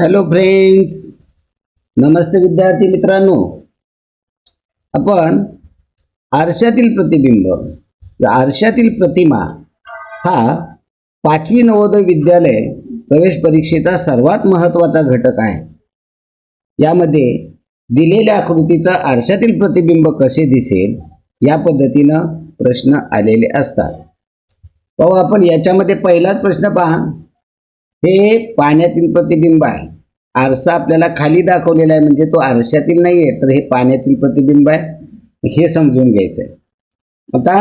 Hello friends नमस्ते विद्यार्थी मित्रांनो. आपण आरशातील प्रतिबिंब आरशातील प्रतिमा हा पाचवी नवोदय विद्यालय प्रवेश परीक्षेचा सर्वात महत्त्वाचा घटक आहे. यामध्ये दिलेल्या आकृतीचा आरशातील प्रतिबिंब कसे दिसेल या पद्धतीनं प्रश्न आलेले असतात. पाहू आपण याच्यामध्ये पहिलाच प्रश्न पहा. हे पाण्यातील प्रतिबिंब आहे. आरसा आपल्याला खाली दाखवलेला आहे म्हणजे तो आरशातील नाही आहे तर हे पाण्यातील प्रतिबिंब आहे. हे समजून घ्यायचं आहे आता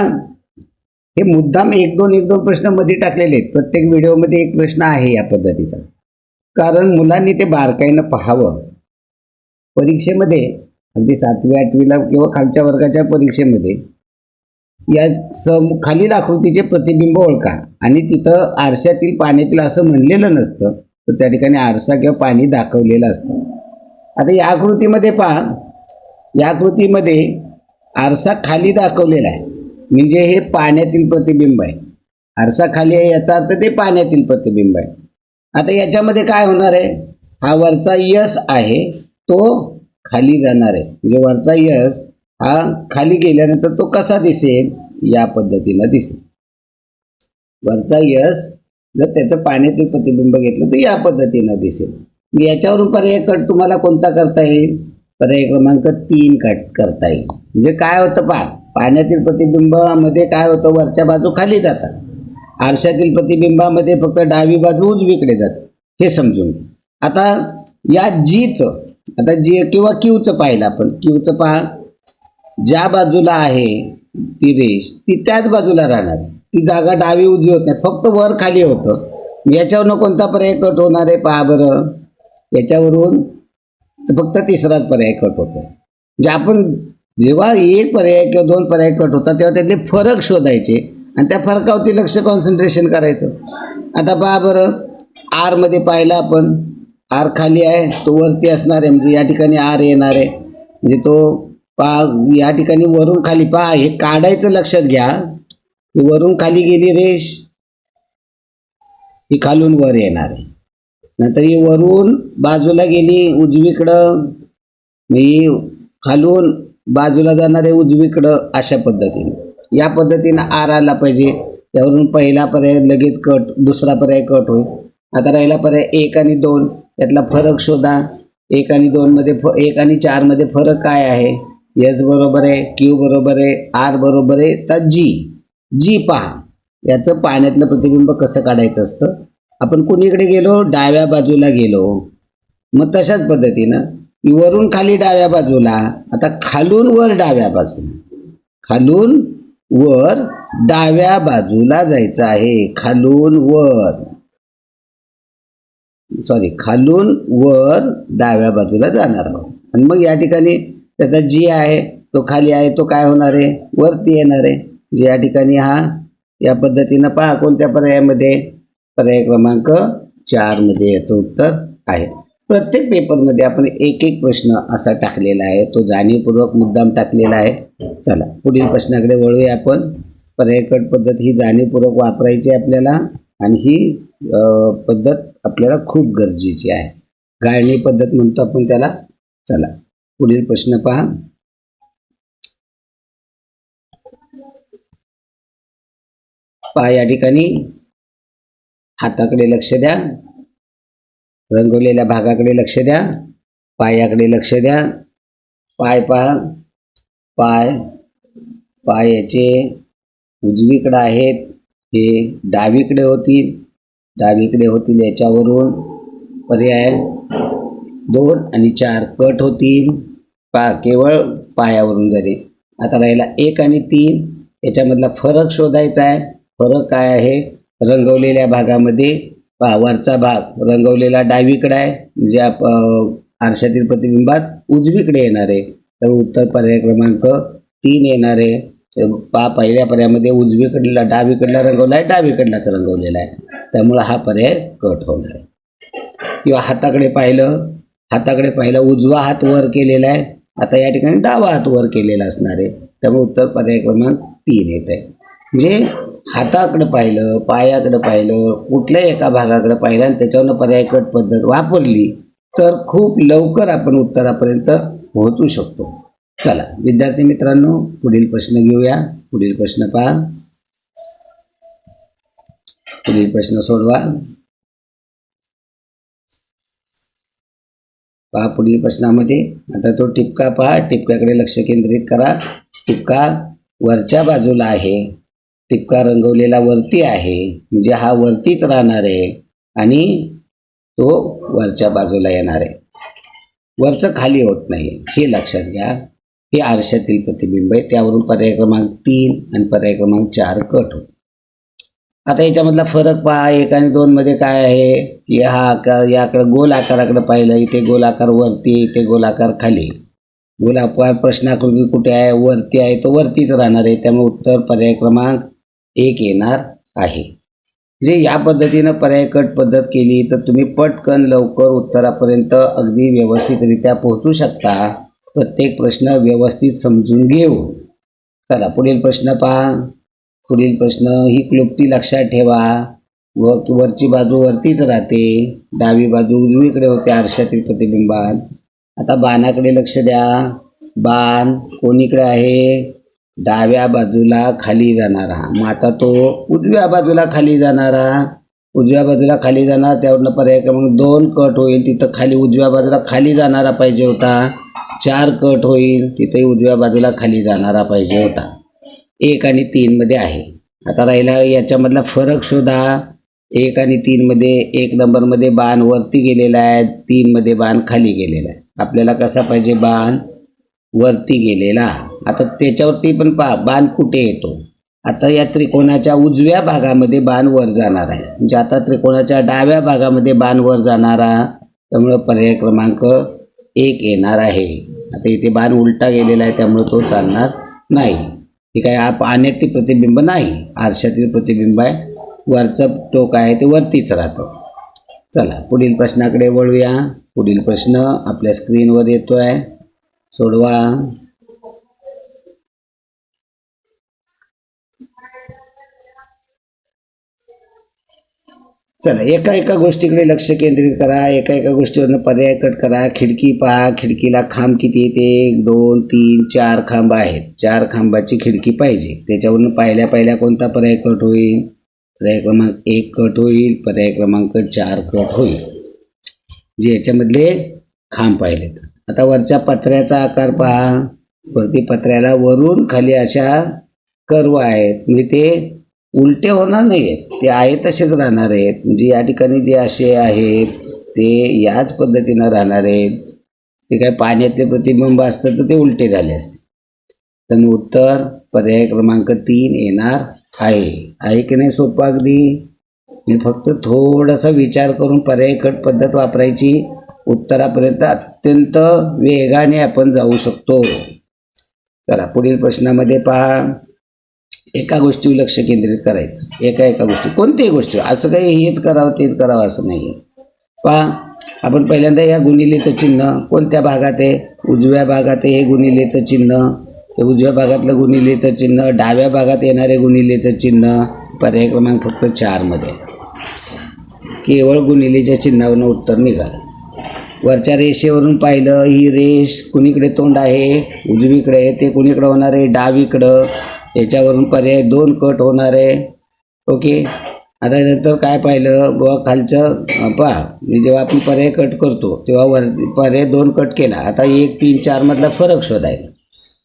हे मुद्दाम एक दोन एक दोन प्रश्नमध्ये टाकलेले आहेत. प्रत्येक व्हिडिओमध्ये एक प्रश्न आहे या पद्धतीचा. कारण मुलांनी ते बारकाईनं पाहावं. परीक्षेमध्ये अगदी सातवी आठवीला किंवा खालच्या वर्गाच्या परीक्षेमध्ये या सम खालील आकृतीचे प्रतिबिंब ओळखा. आणि तिथं आरशातील पाण्यातील असं म्हणलेलं नसतं तर त्या ठिकाणी आरसा किंवा पाणी दाखवलेलं असतं. आता या आकृतीमध्ये पहा. या आकृतीमध्ये आरसा खाली दाखवलेला आहे. म्हणजे हे पाण्यातील प्रतिबिंब आहे. आरसा खाली आहे याचा अर्थ ते पाण्यातील प्रतिबिंब आहे. आता याच्यामध्ये काय होणार आहे? हा वरचा यस आहे तो खाली जाणार आहे. म्हणजे वरचा यश हा खाली गेल्यानंतर तो कसा दिसेल? या पद्धतीनं दिसेल. वरचा यश जर त्याचं पाण्यातील प्रतिबिंब घेतलं तर या पद्धतीनं दिसेल. याच्यावरून पर्याय कट तुम्हाला कोणता करता येईल? पर्याय क्रमांक तीन कट करता येईल. म्हणजे काय होतं पा पाण्यातील प्रतिबिंबामध्ये काय होतं? वरच्या बाजू खाली जातात. आरशातील प्रतिबिंबामध्ये फक्त डावी बाजू उजवीकडे जाते. हे समजून आता या जीचं आता जी किंवा क्यूचं पाहिलं आपण. क्यूचं पहा ज्या बाजूला आहे ती रेष ती त्याच बाजूला राहणार. ती जागा डावी उजवी होत नाही फक्त वर खाली होतं. याच्यावरनं कोणता पर्याय कट होणार आहे पहा बरं. याच्यावरून तर फक्त तिसराच पर्याय कट होतो. म्हणजे आपण जेव्हा एक पर्याय किंवा दोन पर्याय कट होतात तेव्हा त्यातले फरक शोधायचे आणि त्या फरकावरती लक्ष कॉन्सन्ट्रेशन करायचं. आता पहा बरं आरमध्ये पाहिलं आपण. आर खाली आहे तो वरती असणार आहे म्हणजे या ठिकाणी आर येणार आहे. म्हणजे तो पहा या ठिकाणी वरून खाली पहा हे काढायचं लक्षात घ्या. वरून खाली गेली रेष. ही खालून वर येणार आहे. नंतर ही वरून बाजूला गेली उजवीकडं. ही खालून बाजूला जाणार आहे उजवीकडं अशा पद्धतीने. या पद्धतीनं आर आला पाहिजे. त्यावरून पहिला पर्याय लगेच कट दुसरा पर्याय कट होईल. आता राहिला पर्याय एक आणि दोन. यातला फरक शोधा. एक आणि दोनमध्ये फ एक आणि चारमध्ये फरक काय आहे? एस बरोबर आहे क्यू बरोबर आहे आर बरोबर आहे तर जी जी पहा. याचं पाण्यातलं प्रतिबिंब कसं काढायचं असतं? आपण कुणीकडे गेलो? डाव्या बाजूला गेलो. मग तशाच पद्धतीनं वरून खाली डाव्या बाजूला आता खालून वर डाव्या बाजूला. खालून वर डाव्या बाजूला जायचं आहे. खालून वर. सॉरी खालून वर डाव्या बाजूला जाणार आहोत. आणि मग या ठिकाणी त्याचा जी आहे तो खाली आहे तो काय होणार आहे? वरती येणार आहे. या ठिकाणी हा या पद्धतीनं पहा कोणत्या पर्यायामध्ये. पर्याय क्रमांक चारमध्ये याचं उत्तर आहे. प्रत्येक पेपरमध्ये आपण एक एक प्रश्न असा टाकलेला आहे. तो जाणीवपूर्वक मुद्दाम टाकलेला आहे. चला पुढील प्रश्नाकडे वळूया आपण. पर्यायकट पद्धत ही जाणीवपूर्वक वापरायची आहे आपल्याला आणि ही पद्धत आपल्याला खूप गरजेची आहे. गाळणी पद्धत म्हणतो आपण त्याला. चला. पुढील प्रश्न पहा. पहा या ठिकाणी. हाताकडे लक्ष द्या. रंगवलेल्या भागाकडे लक्ष द्या. पायाकडे लक्ष द्या. पाय पहा. पाय. पायाचे उजवीकडे आहेत. हे डावीकडे होतील. डावीकडे होतील याच्यावरून. पर्याय. दोन आणि चार. कट होतील. पा केवळ पायावरून जरी. आता राहिला एक आणि तीन. याच्यामधला फरक शोधायचा आहे. फरक काय आहे? रंगवलेल्या भागामध्ये. पा वरचा भाग रंगवलेला डावीकडे आहे. म्हणजे आप आरशातील प्रतिबिंबात उजवीकडे येणार आहे. तर उत्तर पर्याय क्रमांक तीन येणार आहे. पा पहिल्या पर्यायामध्ये उजवीकडला डावीकडला रंगवला आहे. डावीकडलाच रंगवलेला आहे. त्यामुळं हा पर्याय कट होणार आहे. किंवा हाताकडे पाहिलं हाताकडे पाहिलं उजवा हात वर केलेला आहे. आता या ठिकाणी डावा हात वर केलेला असणार आहे. त्यामुळे उत्तर पर्याय क्रमांक तीन येत आहे. म्हणजे हाताकडे पाहिलं पायाकडे पाहिलं कुठल्याही एका भागाकडे पाहिलं आणि त्याच्यावरनं पर्यायकट पद्धत वापरली तर खूप लवकर आपण उत्तरापर्यंत पोहोचू शकतो. चला विद्यार्थी मित्रांनो पुढील प्रश्न घेऊया. पुढील प्रश्न पहा. पुढील प्रश्न सोडवा. पहा पुढील प्रश्नामध्ये. आता तो टिपका पहा. टिपक्याकडे लक्ष केंद्रित करा. टिपका वरच्या बाजूला आहे. टिपका रंगवलेला वरती आहे. म्हणजे हा वरतीच राहणार आहे आणि तो वरच्या बाजूला येणार आहे. वरचं खाली होत नाही. हे लक्षात घ्या. हे आरशातील प्रतिबिंब आहे. त्यावरून पर्याय क्रमांक तीन आणि पर्याय क्रमांक चार कट होते. आता याच्यामधला फरक पहा एक आणि दोन मध्ये काय आहे? की हा आकार याकडे गोल आकाराकडे पाहिलं इथे गोल आकार वरती इथे गोल आकार खाली. गोल आकार प्रश्नाकृती कुठे आहे? वरती आहे तो वरतीच राहणार आहे. त्यामुळे उत्तर पर्याय क्रमांक एक येणार आहे. जे या पद्धतीनं पर्याय कट पद्धत केली तर तुम्ही पटकन लवकर उत्तरापर्यंत अगदी व्यवस्थितरित्या पोहोचू शकता. प्रत्येक प्रश्न व्यवस्थित समजून घेऊ. चला पुढील प्रश्न पहा. पुढील प्रश्न ही क्लुप्ती लक्षात ठेवा. व वरची बाजू वरतीच राहते. डावी बाजू उजवीकडे होते आरशातील प्रतिबिंबात. आता बाणाकडे लक्ष द्या. बाण कोणीकडे आहे? डाव्या बाजूला खाली जाणारा. मग आता तो उजव्या बाजूला खाली जाणारा. उजव्या बाजूला खाली जाणार त्यावरनं पर्याय क्रमांक दोन कट होईल. तिथं खाली उजव्या बाजूला खाली जाणारा पाहिजे होता. चार कट होईल. तिथेही उजव्या बाजूला खाली जाणारा पाहिजे होता. एक आणि तीनमध्ये आहे. आता राहिला याच्यामधला फरक शोधा. एक आणि तीनमध्ये एक नंबरमध्ये बाण वरती गेलेला आहे तीनमध्ये बाण खाली गेलेला आहे. आपल्याला कसा पाहिजे बाण? वरती गेलेला. आता त्याच्यावरती पण पा बाण कुठे येतो? आता या त्रिकोणाच्या उजव्या भागामध्ये बाण वर जाणार आहे. म्हणजे आता त्रिकोणाच्या डाव्या भागामध्ये बाण वर जाणारा त्यामुळं पर्याय क्रमांक एक येणार आहे. आता इथे बाण उलटा गेलेला आहे त्यामुळे तो चालणार नाही. हे काय हा पाण्यातील प्रतिबिंब नाही. आरशातील प्रतिबिंब आहे. वरचं टोक आहे ते वरतीच राहतं. चला पुढील प्रश्नाकडे वळूया. पुढील प्रश्न आपल्या स्क्रीनवर येतो आहे सोडवा. चला एका एका गोष्टीकडे लक्ष केंद्रित करा एका एका गोष्टीवरनं पर्याय कट करा. खिडकी पहा खिडकीला खांब किती येते? एक दोन तीन चार खांब आहेत. चार खांबाची खिडकी पाहिजे. त्याच्यावरनं पाहिल्या पाहिल्या कोणता पर्याय कट होईल? पर्याय क्रमांक एक कट होईल पर्याय क्रमांक चार कट होईल. जे याच्यामधले खांब पाहिलेत. आता वरच्या पत्र्याचा आकार पहा. वरती पत्र्याला वरून खाली अशा कर्व आहेत. म्हणजे ते उलटे होणार नाही आहेत ते आहे तसेच राहणार आहेत. म्हणजे या ठिकाणी जे असे आहेत ते याच पद्धतीनं राहणार आहेत. ते काय पाण्याचे प्रतिबिंब असतं तर ते उलटे झाले असते तर उत्तर पर्याय क्रमांक तीन येणार आहे. आहे की नाही सोपं अगदी? मी फक्त थोडासा विचार करून पर्यायकट पद्धत वापरायची. उत्तरापर्यंत अत्यंत वेगाने आपण जाऊ शकतो. चला पुढील प्रश्नामध्ये पहा. एका गोष्टीवर लक्ष केंद्रित करायचं. एका एका गोष्टी कोणत्याही गोष्टी. असं काही हेच करावं तेच करावं असं नाही पहा आपण पहिल्यांदा या गुणिलेचं चिन्ह कोणत्या भागात आहे? उजव्या भागात आहे हे गुणिलेचं चिन्ह. ते उजव्या भागातलं गुणिलेचं चिन्ह डाव्या भागात येणारे गुणिलेचं चिन्ह पर्याय क्रमांक फक्त चारमध्ये केवळ गुणिलेच्या चिन्हावरून उत्तर निघालं. वरच्या रेषेवरून पाहिलं ही रेष कुणीकडे तोंड आहे? उजवीकडे ते कुणीकडे होणार आहे? डावीकडं. याच्यावरून पर्याय दोन कट होणार आहे. ओके? आता नंतर काय पाहिलं? बुवा खालचं पहा. मी जेव्हा आपण पर्याय कट करतो तेव्हा वर पर्याय दोन कट केला. आता एक तीन चारमधला फरक शोधायला.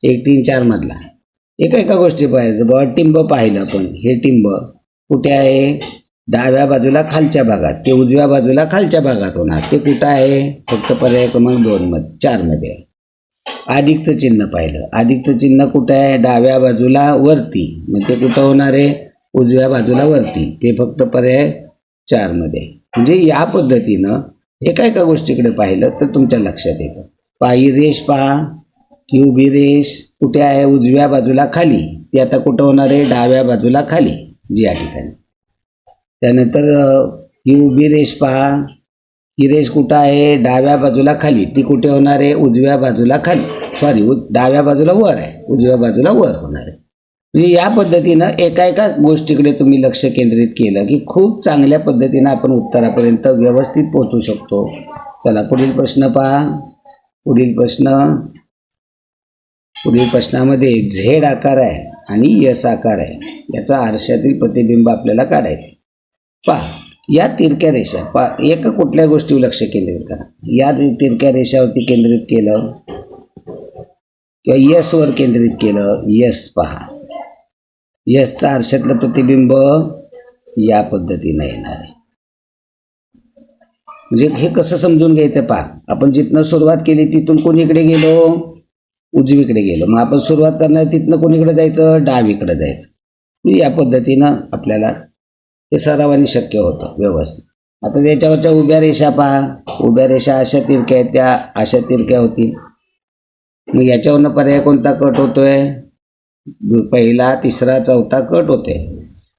एक तीन चारमधला एका एका गोष्टी पाहायचं. बुवा टिंब पाहिलं आपण. हे टिंब कुठे आहे? डाव्या बाजूला खालच्या भागात. ते उजव्या बाजूला खालच्या भागात होणार. ते कुठं आहे? फक्त पर्याय क्रमांक दोनमध्ये चारमध्ये आहे अधिकचं चिन्ह पाहिलं. अधिकचं चिन्ह कुठं आहे? डाव्या बाजूला वरती. मग ते कुठं होणार आहे? उजव्या बाजूला वरती. ते फक्त पर्याय चारमध्ये. म्हणजे या पद्धतीनं एका एका गोष्टीकडे पाहिलं तर तुमच्या लक्षात येतं. पायी रेष पहा. की उभी रेष कुठे आहे? उजव्या बाजूला खाली. ती आता कुठं होणार आहे? डाव्या बाजूला खाली. जी या ठिकाणी. त्यानंतर ही उभी रेष पहा. गिरेश कुठं आहे? डाव्या बाजूला खाली. ती कुठे होणार आहे? उजव्या बाजूला खाली. सॉरी डाव्या बाजूला वर आहे. उजव्या बाजूला वर होणार आहे. म्हणजे या पद्धतीनं एका एका गोष्टीकडे तुम्ही लक्ष केंद्रित केलं की खूप चांगल्या पद्धतीनं आपण उत्तरापर्यंत व्यवस्थित पोहोचू शकतो. चला पुढील प्रश्न पहा. पुढील प्रश्न. पुढील प्रश्नामध्ये झेड आकार आहे आणि यस आकार आहे. याचा आरशातील प्रतिबिंब आपल्याला काढायचं पहा. या तिरक्या रेषा पा एका कुठल्या गोष्टीवर लक्ष केंद्रित करा. या तिरक्या रेषावरती केंद्रित केलं किंवा यसवर केंद्रित केलं यस पहा. यसचं आरशातलं प्रतिबिंब या पद्धतीनं येणार आहे. म्हणजे हे कसं समजून घ्यायचं पहा. आपण जिथनं सुरुवात केली तिथून कोणीकडे गेलो? उजवीकडे गेलो. मग आपण सुरुवात करणार तिथनं कोणीकडे जायचं? डावीकडे जायचं. या पद्धतीनं आपल्याला हे सरावाने शक्य होतं व्यवस्थित. आता त्याच्यावरच्या उभ्या रेषा पहा. उभ्या रेषा अशा तिरक्या आहेत त्या अशा तिरक्या होतील. मग याच्यावरनं पर्याय कोणता कट होतोय? पहिला तिसरा चौथा कट होते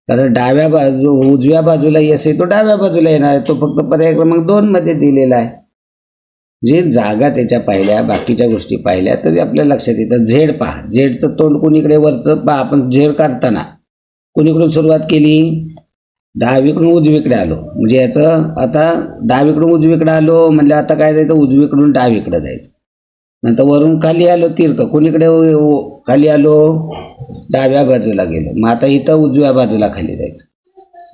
कारण डाव्या बाजू उजव्या बाजूला यस आहे तो डाव्या बाजूला येणार आहे. तो फक्त पर्याय क्रमांक दोनमध्ये दिलेला आहे. जे जागा त्याच्या पाहिल्या बाकीच्या गोष्टी पाहिल्या तरी आपल्या लक्षात येतं. झेड पहा. झेडचं तोंड कुणीकडे वरचं? पहा आपण झेड काढताना. कुणीकडून सुरुवात केली? डावीकडून उजवीकडे आलो. म्हणजे याचं आता डावीकडून उजवीकडे आलो म्हणजे आता काय जायचं? उजवीकडून डावीकडे जायचं. नंतर वरून खाली आलो तीर्क. कोणीकडे खाली आलो? डाव्या बाजूला गेलो. मग आता इथं उजव्या बाजूला खाली जायचं.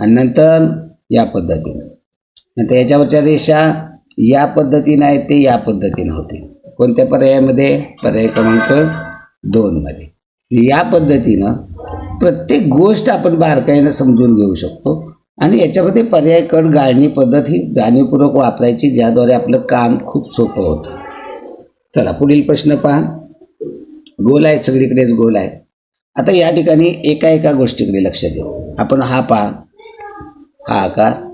आणि नंतर या पद्धतीनं. नंतर याच्यावरच्या रेषा या पद्धतीनं आहेत ते या पद्धतीनं होते कोणत्या पर्यायामध्ये? पर्याय क्रमांक दोनमध्ये. या पद्धतीनं प्रत्येक गोष्ट आपण बारकाईनं समजून घेऊ शकतो. आणि याच्यामध्ये पर्याय कट गाळणी पद्धत ही जाणीवपूर्वक वापरायची ज्याद्वारे आपलं काम खूप सोपं होतं. चला पुढील प्रश्न पहा. गोल आहेत सगळीकडेच गोल आहे आता या ठिकाणी एका एका गोष्टीकडे लक्ष देऊ. आपण हा पहा. हा आकार.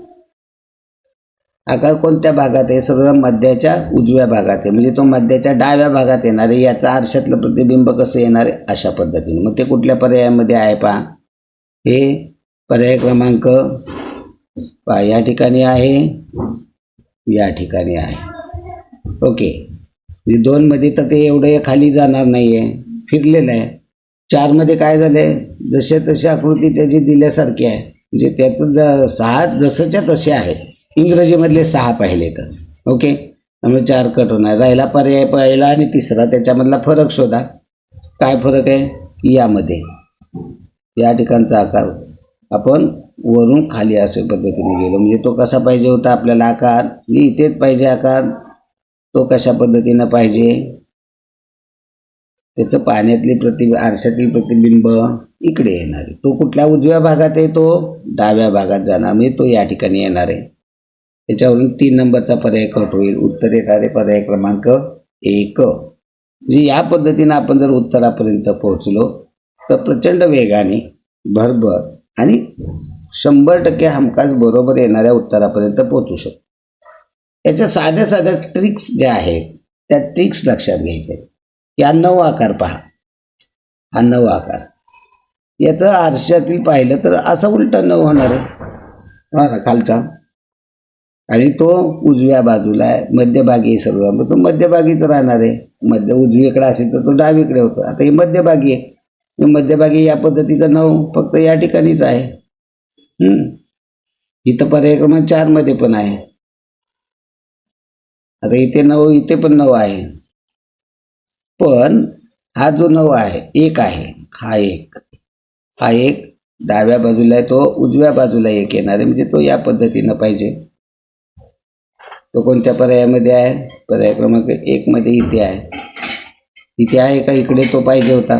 आकार कोणत्या भागात आहे सर्व मध्याच्या उजव्या भागात आहे. म्हणजे तो मध्याच्या डाव्या भागात येणार आहे याचा आरशातलं प्रतिबिंब कसं येणार आहे? अशा पद्धतीने. मग ते कुठल्या पर्यायामध्ये आहे पहा. हे पर्याय क्रमांक पहा या ठिकाणी आहे या ठिकाणी आहे. ओके. म्हणजे दोनमध्ये तर ते एवढं खाली जाणार नाही आहे फिरलेलं आहे. चारमध्ये काय झालं आहे जसे तशी आकृती त्याची दिल्यासारखी आहे. म्हणजे त्याचं ज सहा जसंच्या तसे आहे. इंग्रजीमधले सहा पाहिले तर. ओके? त्यामुळे चार कट होणार. राहिला पर्याय पहिला आणि तिसरा. त्याच्यामधला फरक शोधा. काय फरक आहे? यामध्ये. या ठिकाणचा आकार आपण वरून खाली असे पद्धतीने गेलो. म्हणजे तो कसा पाहिजे होता? आपल्याला आकार. मी इथेच पाहिजे आकार. तो कशा पद्धतीनं पाहिजे? त्याचं पाण्यातली प्रति आरशातील प्रतिबिंब इकडे येणार आहे. तो कुठल्या उजव्या भागात आहे? तो डाव्या भागात जाणार. म्हणजे तो या ठिकाणी येणार आहे. त्याच्यावरून तीन नंबरचा पर्याय कट होईल. उत्तर येणारे पर्याय क्रमांक एक. म्हणजे या पद्धतीनं आपण जर उत्तरापर्यंत पोहोचलो तर प्रचंड वेगाने भरभर आणि शंभर टक्के हमखास बरोबर येणाऱ्या उत्तरापर्यंत पोहोचू शकतो. याच्या साध्या साध्या ट्रिक्स ज्या आहेत त्या ट्रिक्स लक्षात घ्यायच्या आहेत. या नऊ आकार पहा. हा नऊ आकार. याचं आरशातील पाहिलं तर असा उलटा नऊ होणार आहे. खालचा. आणि तो उजव्या बाजूला आहे. मध्यभागी आहे सर्व. मग तो मध्यभागीच राहणार आहे. मध्य उजवीकडे असेल तर तो डावीकडे होतो. आता हे मध्यभागी आहे. मध्यभागी या पद्धतीचं नऊ फक्त या ठिकाणीच आहे. इथं पर्याय क्रमांक चारमध्ये पण आहे. आता इथे नऊ इथे पण नऊ आहे. पण हा जो नऊ आहे एक आहे. हा एक. हा एक डाव्या बाजूला आहे तो उजव्या बाजूला एक येणार आहे. म्हणजे तो या पद्धतीनं पाहिजे. तो कोणत्या पर्यायामध्ये आहे? पर्याय क्रमांक एकमध्ये इथे आहे. इथे आहे का? इकडे तो पाहिजे होता.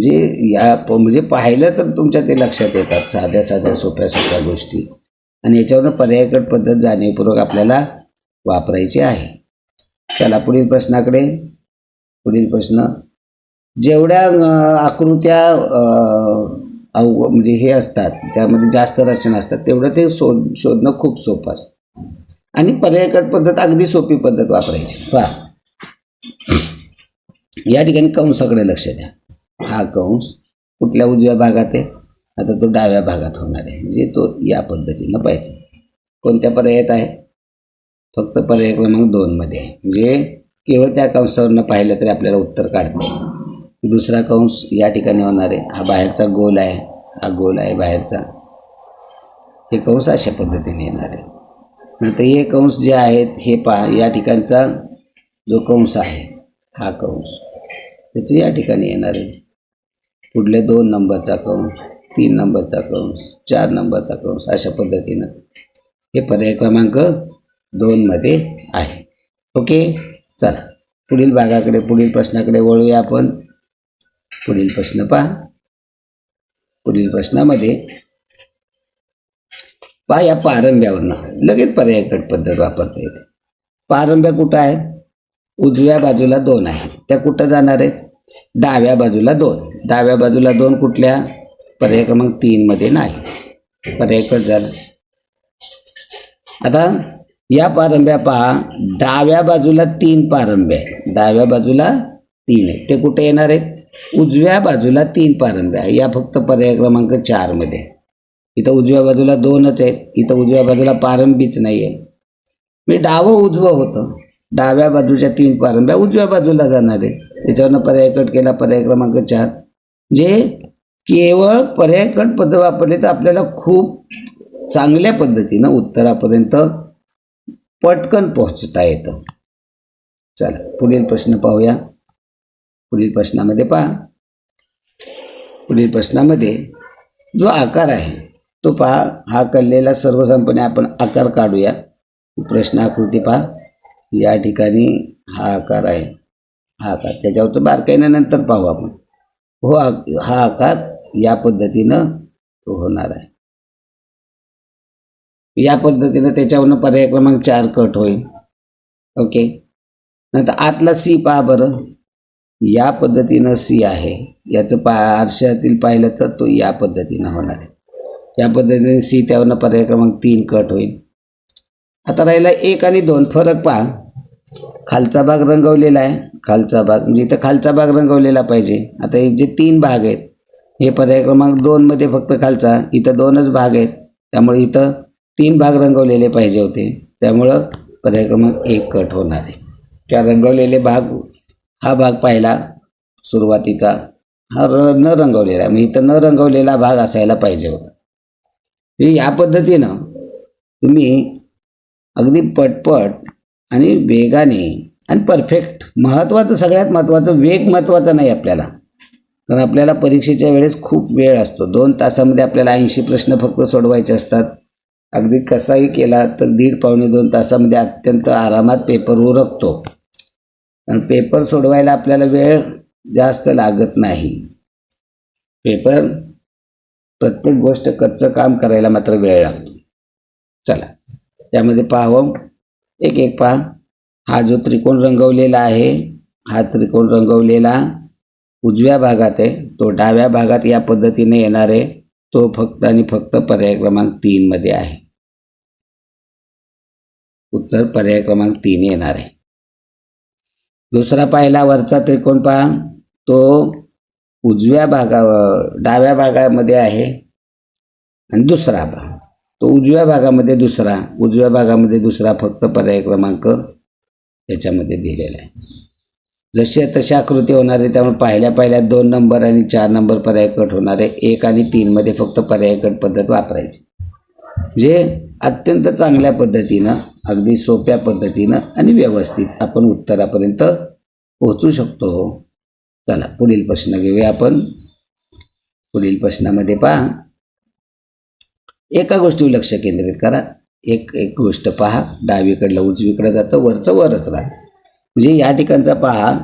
जे या प- म्हणजे पाहिलं तर तुमच्या ते लक्षात येतात. साध्या साध्या सोप्या सोप्या गोष्टी. आणि याच्यावरून पर्यायकट पद्धत जाणीवपूर्वक आपल्याला वापरायची आहे. चला पुढील प्रश्नाकडे. पुढील प्रश्न. जेवढ्या आकृत्या अव अवघ म्हणजे हे असतात ज्यामध्ये जास्त रचना असतात तेवढं ते शोध शोधणं खूप सोपं असतं. आणि पर्यायकट पद्धत अगदी सोपी पद्धत वापरायची. पहा. या ठिकाणी कंसाकडे लक्ष द्या. हा कंस कुठल्या उजव्या भागात आहे? आता तो डाव्या भागात होणार आहे. म्हणजे तो या पद्धतीनं पाहिजे. कोणत्या पर्यायात आहे? फक्त पर्याय क्रमांक दोनमध्ये आहे. म्हणजे केवळ त्या कंसावरनं पाहिलं तरी आपल्याला उत्तर काढता येईल. दुसरा कंस या ठिकाणी होणार आहे. हा बाहेरचा गोल आहे. हा गोल आहे बाहेरचा. हे कंस अशा पद्धतीने येणार आहे. नंतर हे कंस जे आहेत हे पहा या ठिकाणचा जो कंस आहे हा कंस. त्याचं या ठिकाणी येणार आहे. पुढले दोन नंबरचा कंस तीन नंबरचा कंस चार नंबरचा कंस अशा पद्धतीनं हे पर्याय क्रमांक दोनमध्ये आहे. ओके? चला. पुढील भागाकडे पुढील प्रश्नाकडे वळूया आपण. पुढील प्रश्न पहा. पुढील प्रश्नामध्ये पहा या पारंब्यावरनं लगेच पर्याय कट पद्धत वापरता येते. पारंब्या कुठं आहेत? उजव्या बाजूला दोन आहेत. त्या कुठं जाणार आहेत? डाव्या बाजूला दोन. डाव्या बाजूला दोन कुठल्या? पर्याय क्रमांक तीनमध्ये नाही. पर्याय कट झालं. आता या पारंब्या पहा. डाव्या बाजूला तीन पारंब्या आहेत. डाव्या बाजूला तीन आहेत. ते कुठे येणार आहेत? उजव्या बाजूला तीन पारंब्या आहे या फक्त पर्याय क्रमांक चारमध्ये इथं उजव्या बाजूला दोनच आहेत. इथं उजव्या बाजूला पारंबीच नाही आहे मी डावं उजवं होतं. डाव्या बाजूच्या तीन पारंब्या उजव्या बाजूला जाणार आहे. त्याच्यावरनं पर्याय कट केला पर्याय क्रमांक चार. जे केवळ पर्याय कट पद्धत वापरली तर आपल्याला खूप चांगल्या पद्धतीनं उत्तरापर्यंत पटकन पोहोचता येतं. चला पुढील प्रश्न पाहूया. पुढील प्रश्नामध्ये पहा. पुढील प्रश्नामध्ये जो आकार आहे तो पहा हा कल्लेला सर्वसाधारणपणे आपण आकार काढूया. प्रश्न आकृती पहा. या ठिकाणी हा आकार आहे. हा आकार. त्याच्यावर तर बारकाईनं नंतर पाहू आपण. हो हा आकार या पद्धतीनं तो होणार आहे. या पद्धतीनं त्याच्यावरनं पर्याय क्रमांक चार कट होईल. ओके? नंतर आतला सी पहा बरं. या पद्धतीनं सी आहे. याचं पा आरशातील पाहिलं तर तो या पद्धतीनं होणार आहे. या पद्धतीने सी त्यावरनं पर्याय क्रमांक तीन कट होईल. आता राहिला एक आणि दोन. फरक पहा. खालचा भाग रंगवलेला आहे. खालचा भाग म्हणजे इथं खालचा भाग रंगवलेला पाहिजे. आता हे जे तीन भाग आहेत हे पर्याय क्रमांक दोनमध्ये फक्त खालचा इथं दोनच भाग आहेत. त्यामुळे इथं तीन भाग रंगवलेले पाहिजे होते. त्यामुळं पर्याय क्रमांक एक कट होणार आहे. त्या रंगवलेले भाग हा भाग पाहिला सुरुवातीचा हा र न रंगवलेला आहे. मग इथं न रंगवलेला भाग असायला पाहिजे होता. या पद्धतीनं तुम्ही अगदी पटपट आणि वेगाने आणि परफेक्ट महत्त्वाचं सगळ्यात महत्त्वाचं वेग महत्त्वाचा नाही आपल्याला. कारण आपल्याला परीक्षेच्या वेळेस खूप वेळ असतो. दोन तासामध्ये आपल्याला ऐंशी प्रश्न फक्त सोडवायचे असतात. अगदी कसाही केला तर दीड पावणे दोन तासामध्ये अत्यंत आरामात पेपर उरकतो. कारण पेपर सोडवायला आपल्याला वेळ जास्त लागत नाही. पेपर प्रत्येक गोष्ट कच्चं काम करायला मात्र वेळ लागतो. चला त्यामध्ये पाहावं एक एक पहा हा जो त्रिकोण रंगवलेला आहे हा त्रिकोण रंगवलेला उजव्या भागात आहे. तो डाव्या भागात या पद्धतीने येणार आहे. तो फक्त आणि फक्त पर्याय क्रमांक तीनमध्ये आहे. उत्तर पर्याय क्रमांक तीन येणार आहे. दुसरा पाहिला वरचा त्रिकोण पहा तो उजव्या भागावर डाव्या भागामध्ये आहे आणि दुसरा भाग. तो उजव्या भागामध्ये दुसरा उजव्या भागामध्ये दुसरा फक्त पर्याय क्रमांक याच्यामध्ये दिलेला आहे. जशी तशी आकृती होणार आहे त्यामुळे पहिल्या पहिल्या दोन नंबर आणि चार नंबर पर्याय कट होणार आहे. एक आणि तीनमध्ये फक्त पर्याय कट पद्धत वापरायची. म्हणजे अत्यंत चांगल्या पद्धतीनं अगदी सोप्या पद्धतीनं आणि व्यवस्थित आपण उत्तरापर्यंत पोहोचू शकतो. चला पुढील प्रश्न घेऊया आपण. पुढील प्रश्नामध्ये पहा. एका गोष्टीवर लक्ष केंद्रित करा. एक एक गोष्ट पहा. डावीकडलं उजवीकडं जातं. वरचं वरच राहतं. म्हणजे या ठिकाणचा पहा.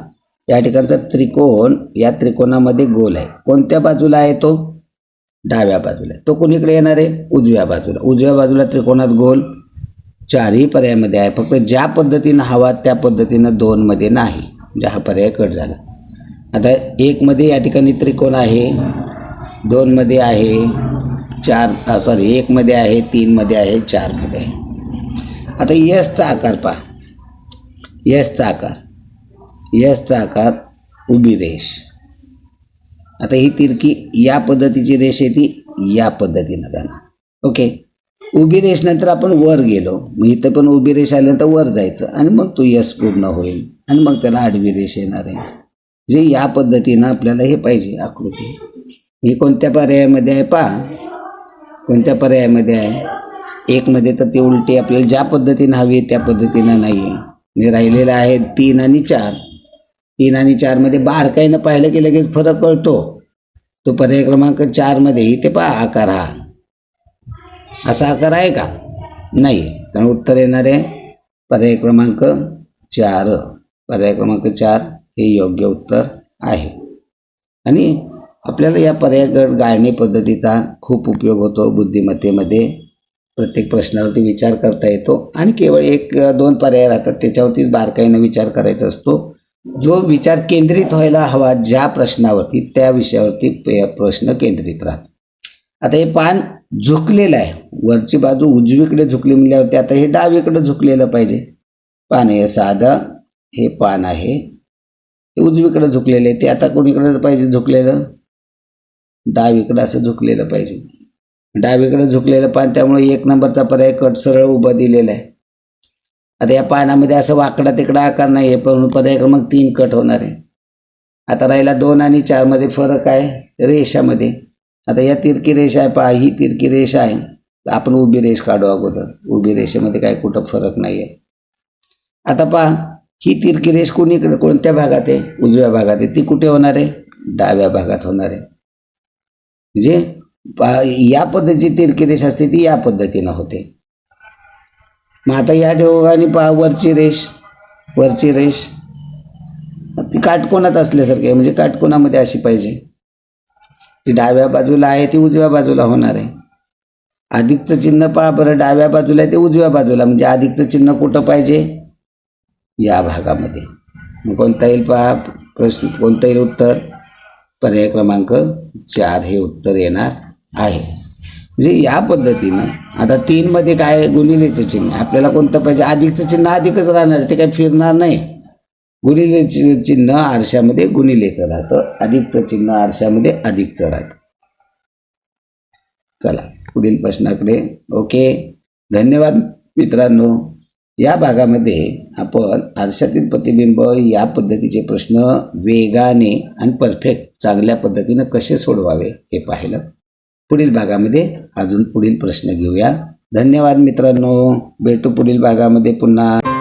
या ठिकाणचा त्रिकोण या त्रिकोणामध्ये गोल आहे. कोणत्या बाजूला आहे तो? डाव्या बाजूला आहे. तो कोणीकडे येणार आहे? उजव्या बाजूला. उजव्या बाजूला त्रिकोणात गोल. चारही पर्यायामध्ये आहे. फक्त ज्या पद्धतीनं हवा त्या पद्धतीनं दोनमध्ये नाही. म्हणजे हा पर्याय कट झाला. आता एकमध्ये या ठिकाणी त्रिकोण आहे दोनमध्ये आहे चार सॉरी एकमध्ये आहे तीनमध्ये आहे चारमध्ये आहे. आता यसचा आकार पहा. यसचा आकार. यसचा आकार उभी रेष. आता ही तिरकी या पद्धतीची रेष आहे ती या पद्धतीनं जाणार. ओके उभी रेष नंतर आपण वर गेलो. मग इथं पण उभी रेष आल्यानंतर वर जायचं. आणि मग तो यश पूर्ण होईल. आणि मग त्याला आडवी रेष येणार आहे. जे या पद्धतीनं आपल्याला हे पाहिजे आकृती. ही कोणत्या पर्यायामध्ये आहे पहा. कोणत्या पर्यायामध्ये आहे? एकमध्ये तर ती उलटी आपल्याला ज्या पद्धतीनं हवी आहे त्या पद्धतीनं नाही आहे. मी राहिलेलं आहे तीन आणि चार. तीन आणि चारमध्ये बारकाईनं पाहिलं की लगेच फरक कळतो. तो पर्याय क्रमांक चारमध्ये इथे पहा आकार हा. असा आकार आहे का? नाही. कारण उत्तर येणार आहे. पर्याय क्रमांक चार. पर्याय क्रमांक चार. हे योग्य उत्तर आहे. आणि आपल्याला या पर्यायगड गाळणी पद्धतीचा खूप उपयोग होतो बुद्धिमत्तेमध्ये. प्रत्येक प्रश्नावरती विचार करता येतो आणि केवळ एक दोन पर्याय राहतात त्याच्यावरतीच बारकाईनं विचार करायचा असतो. जो विचार केंद्रित व्हायला हवा ज्या प्रश्नावरती त्या विषयावरती पे- प्रश्न केंद्रित राहतो आता हे पान झुकलेलं आहे. वरची बाजू उजवीकडे झुकली म्हणल्यावरती आता हे डावीकडे झुकलेलं पाहिजे. पान हे साधं हे पान आहे. उजवीकडे झुकलेले आहे ते आता कोणीकडे पाहिजे झुकलेलं? डावीकडे असं झुकलेलं पाहिजे. डावीकडे झुकलेलं पान त्यामुळे एक नंबरचा पर्याय कट सरळ उभा दिलेला आहे. आता या पानामध्ये असं वाकडा तिकडा आकार नाही आहे पण पर्याय क्रमांक तीन कट होणार आहे. आता राहिला दोन आणि चारमध्ये फरक आहे रेषामध्ये. आता या तिरकी रेषा आहे पहा ही तिरकी रेषा आहे. आपण उभी रेष काढू अगोदर. उभी रेषेमध्ये काय कुठं फरक नाही आहे आता पहा ही तिरकी रेष कोणीकडे कोणत्या भागात आहे? उजव्या भागात आहे. ती कुठे होणार आहे? डाव्या भागात होणार आहे. म्हणजे पहा, या पद्धतीची तिरकी रेष असते ती या पद्धतीनं होते. मग आता या ठिकाणी पहा वरची रेष. वरची रेष. ती काटकोनात असल्यासारखी आहे. म्हणजे काटकोनामध्ये अशी पाहिजे. ती डाव्या बाजूला आहे ती उजव्या बाजूला होणार आहे. अधिकचं चिन्ह पहा बरं. डाव्या बाजूला आहे ते उजव्या बाजूला. म्हणजे अधिकचं चिन्ह कुठं पाहिजे? या भागामध्ये. मग कोणता येईल पहा प्रश्न कोणता येईल उत्तर? पर्याय क्रमांक चार हे उत्तर येणार आहे. म्हणजे या पद्धतीनं आता तीनमध्ये काय आहे? गुणिलेचं चिन्ह? आपल्याला कोणतं पाहिजे? अधिकचं चिन्ह अधिकच राहणार आहे, ते काही फिरणार नाही. गुणिले चि- चिन्ह आरशामध्ये गुणिलेचं राहतं अधिकचं चिन्ह आरशामध्ये अधिकचं राहतं. चला पुढील प्रश्नाकडे. ओके धन्यवाद मित्रांनो. या भागामध्ये आपण आरशातील प्रतिबिंब या पद्धतीचे प्रश्न वेगाने आणि परफेक्ट चांगल्या पद्धतीनं कसे सोडवावे हे पाहिलं. पुढील भागामध्ये अजून पुढील प्रश्न घेऊया. धन्यवाद मित्रांनो. भेटू पुढील भागामध्ये पुन्हा.